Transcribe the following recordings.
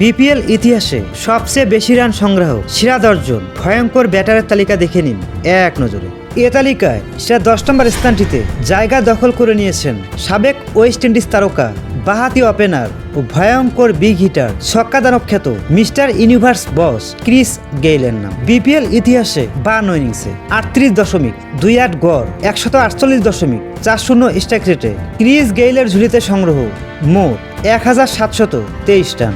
BPL ইতিহাসে সবচেয়ে বেশি রান সংগ্রাহক সেরা দশজন ভয়ঙ্কর ব্যাটারের তালিকা দেখে নিন এক নজরে। এ তালিকায় সেরা দশ নম্বর স্থানটিতে জায়গা দখল করে নিয়েছেন সাবেক ওয়েস্ট ইন্ডিজ তারকা বাহাতি ওপেনার ও ভয়ঙ্কর বিগ হিটার ছক্কাদানব খ্যাত মিস্টার ইউনিভার্স বস ক্রিস গেইলের নাম। বিপিএল ইতিহাসে বান্ন ইনিংসে আটত্রিশ দশমিক দুই আট গড়, একশত আটচল্লিশ দশমিক চার শূন্য স্ট্রাইক রেটে ক্রিস গেইলের ঝুলিতে সংগ্রহ মোট এক হাজার সাতশত তেইশ রান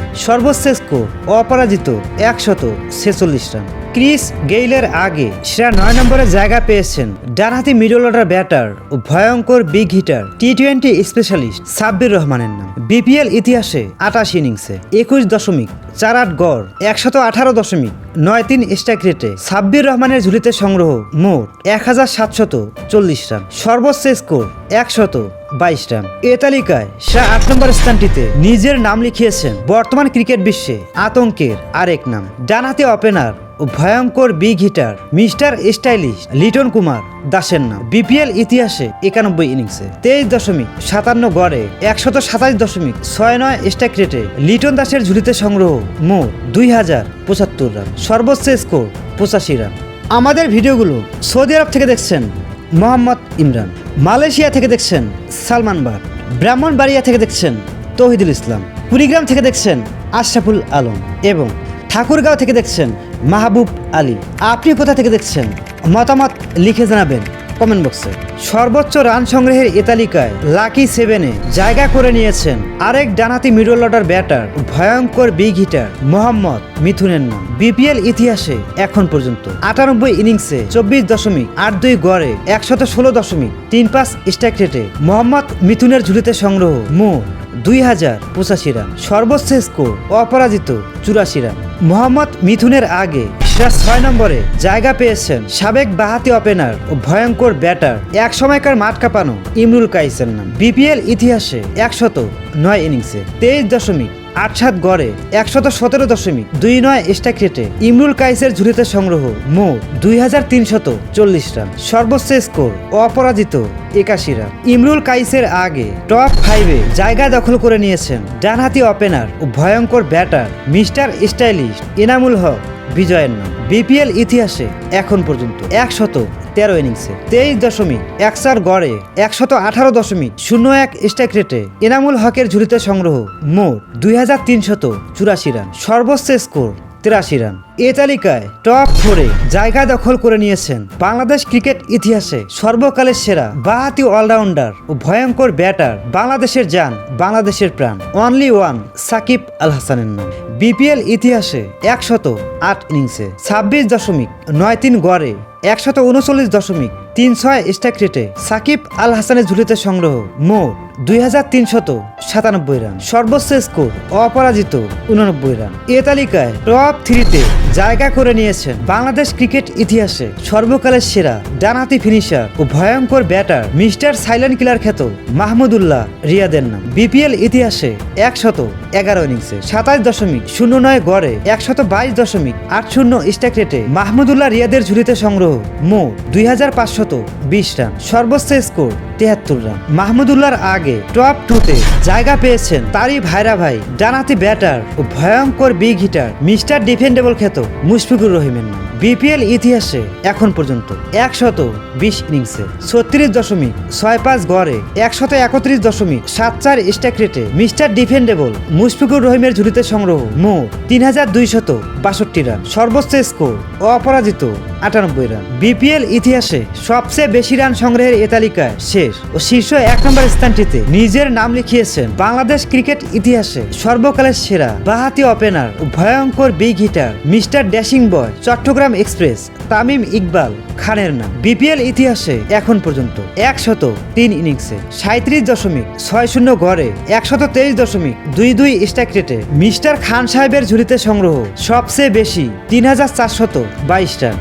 স্কোর অপরাজিত একশত ছেচল্লিশ রান। ক্রিস গেইলের আগে সেরা নয় নম্বরে জায়গা পেয়েছেন ডানহাতি মিডল অর্ডার ব্যাটার ও ভয়ঙ্কর big hitter T twenty specialist Sabbir রহমানের নাম। বিপিএল ইতিহাসে আটাশ ইনিংসে। একুশ দশমিক, চার আট গড়, একশত আঠারো দশমিক, নয় তিন স্ট্রাইক রেটে সাব্বির রহমানের ঝুলিতে সংগ্রহ মোট এক হাজার সাতশত চল্লিশ রান। সর্বোচ্চ স্কোর একশত বাইশ রান। এ তালিকায় শাহ আট নম্বর স্থানটিতে নিজের নাম লিখিয়েছেন বর্তমান ক্রিকেট বিশ্বে আতঙ্কের আরেক নাম। ডানহাতি ওপেনার ভয়ঙ্কর big hitter mister stylish Liton Kumar, দাসের নাম। বিপিএল ইতিহাসে একানব্বই ইনিংসে তেইশ দশমিক সাতান্ন গড়ে একশত সাতাশ দশমিক ছয় নয় স্ট্রাইক রেটে লিটন দাসের ঝুলিতে সংগ্রহ মোট দুই হাজার পঁচাত্তর রান। সর্বোচ্চ স্কোর পঁচাশি রান। আমাদের ভিডিওগুলো সৌদি আরব থেকে দেখছেন মোহাম্মদ ইমরান। মালয়েশিয়া থেকে দেখছেন সালমান বাট ব্রাহ্মণবাড়িয়া থেকে দেখছেন তৌহিদুল ইসলাম। কুড়িগ্রাম থেকে দেখছেন আশরাফুল আলম। এবং ঠাকুরগাঁও থেকে দেখছেন মাহবুব আলী। আপনি কোথা থেকে দেখছেন? মতামত লিখে জানাবেন কমেন্ট বক্সে। সর্বোচ্চ রান সংগ্রহের এ তালিকায় লাকি সেভেনে জায়গা করে নিয়েছেন আরেক ডানাতি মিডল অর্ডার ব্যাটার, ভয়ঙ্কর বিগ হিটার মোহাম্মদ মিথুনের নাম। বিপিএল ইতিহাসে এখন পর্যন্ত আটানব্বই ইনিংসে চব্বিশ দশমিক আট দুই গড়ে একশত ষোলো দশমিক তিন পাঁচ স্ট্রাইক রেটে মোহাম্মদ মিথুনের ঝুলিতে সংগ্রহ মোট দুই হাজার পঁচাশি রান সর্বশেষ স্কোর অপরাজিত চুরাশি রান মোহাম্মদ মিথুনের আগে সেরা ছয় নম্বরে জায়গা পেয়েছেন সাবেক বাহাতি ওপেনার ও ভয়ঙ্কর ব্যাটার এক সময়কার মাঠ কাঁপানো ইমরুল কাইসের নাম। বিপিএল ইতিহাসে একশত নয় ইনিংসে তেইশ দশমিক আট সাত গড়ে একশত সতেরো দশমিক দুই নয় স্ট্রাইক রেটে ইমরুল কাইসের ঝুলিতে সংগ্রহ মো দুই হাজার তিনশত চল্লিশ রান। সর্বোচ্চ স্কোর অপরাজিত একাশি রান। ইমরুল কাইসের আগে টপ ফাইভে জায়গা দখল করে নিয়েছেন ডানহাতি ওপেনার ও ভয়ঙ্কর batter mister stylish Enamul Haque বিজয়ের নাম। বিপিএল ইতিহাসে এখন পর্যন্ত একশত তেরো ইনিংসে তেইশ দশমিক, এক চার গড়ে, একশত আঠারো দশমিক, শূন্য এক স্ট্রাইক রেটে এনামুল হকের ঝুড়িতে সংগ্রহ মোট দুই হাজার তিনশত চুরাশি রান। সর্বোচ্চ স্কোর তিরাশি রান। এ তালিকায় টপ ফোরে জায়গা দখল করে নিয়েছেন বাংলাদেশ ক্রিকেট ইতিহাসে সর্বকালের সেরা বাহাতি অলরাউন্ডার ও ভয়ঙ্কর ব্যাটার বাংলাদেশের যান বাংলাদেশের প্রাণ। অনলি ওয়ান সাকিব আল হাসানের নাম। বিপিএল ইতিহাসে একশত আট ইনিংসে ছাব্বিশ দশমিক নয় তিন গড়ে একশত উনচল্লিশ দশমিক তিন ছয় স্ট্রাইক সাকিব আল হাসানের ঝুলিতে সংগ্রহ মোট দুই হাজার তিনশত সাতানব্বই রান সর্বোচ্চ স্কোর অপরাজিত, উননব্বই রান এ তালিকায় টপ থ্রিতে জায়গা করে নিয়েছেন বাংলাদেশ ক্রিকেট ইতিহাসে সর্বকালের সেরা, ডানহাতি ফিনিশার ও ভয়ঙ্কর ব্যাটার মিস্টার সাইলেন্ট কিলার খ্যাত মাহমুদুল্লাহ রিয়াদের নাম। বিপিএল ইতিহাসে একশত এগারো ইনিংসে সাতাশ দশমিক শূন্য নয় গড়ে একশত বাইশ দশমিক আট শূন্য স্ট্রাইক রেটে মাহমুদুল্লাহ রিয়াদের ঝুলিতে সংগ্রহ মোট দুই হাজার পাঁচশত বিশ রান সর্বোচ্চ স্কোর তেহাত্তর রান মাহমুদুল্লাহর আগে টপ টুতে জায়গা পেয়েছেন তারই ভাইরা ভাই ডানাতি ব্যাটার ও ভয়ঙ্কর বিগ হিটার মিস্টার ডিফেন্ডেবল খ্যাত মুশফিকুর রহিমের নাম। বিপিএল ইতিহাসে এখন পর্যন্ত একশত বিশ ইনিংসে ছত্রিশ দশমিক ছয় পাঁচ গড়ে, একশত একত্রিশ দশমিক সাত চার স্ট্রাইক রেটে মিস্টার ডিফেন্ডেবল মুশফিকুর রহিমের ঝুলিতে সংগ্রহ মোট তিন হাজার দুইশত বাষট্টি রান সর্বোচ্চ স্কোর অপরাজিত আটানব্বই রান বিপিএল ইতিহাসে সবচেয়ে বেশি রান সংগ্রহের এ তালিকায় শেষ ও শীর্ষ এক নম্বর স্থানটিতে নিজের নাম লিখিয়েছেন বাংলাদেশ ক্রিকেট ইতিহাসে সর্বকালের সেরা বাহাতি ওপেনার ভয়ঙ্কর big hitter mister dashing boy Chittagong express, Tamim Iqbal, খানের নাম। বিপিএল ইতিহাসে এখন পর্যন্ত একশত তিন ইনিংসে সাঁত্রিশ দশমিক ছয় শূন্য গড়ে একশত তেইশ দশমিক দুই দুই স্ট্রাইক রেটে মিস্টার খান সাহেবের ঝুলিতে সংগ্রহ সবচেয়ে বেশি তিন হাজার চারশত বাইশ রান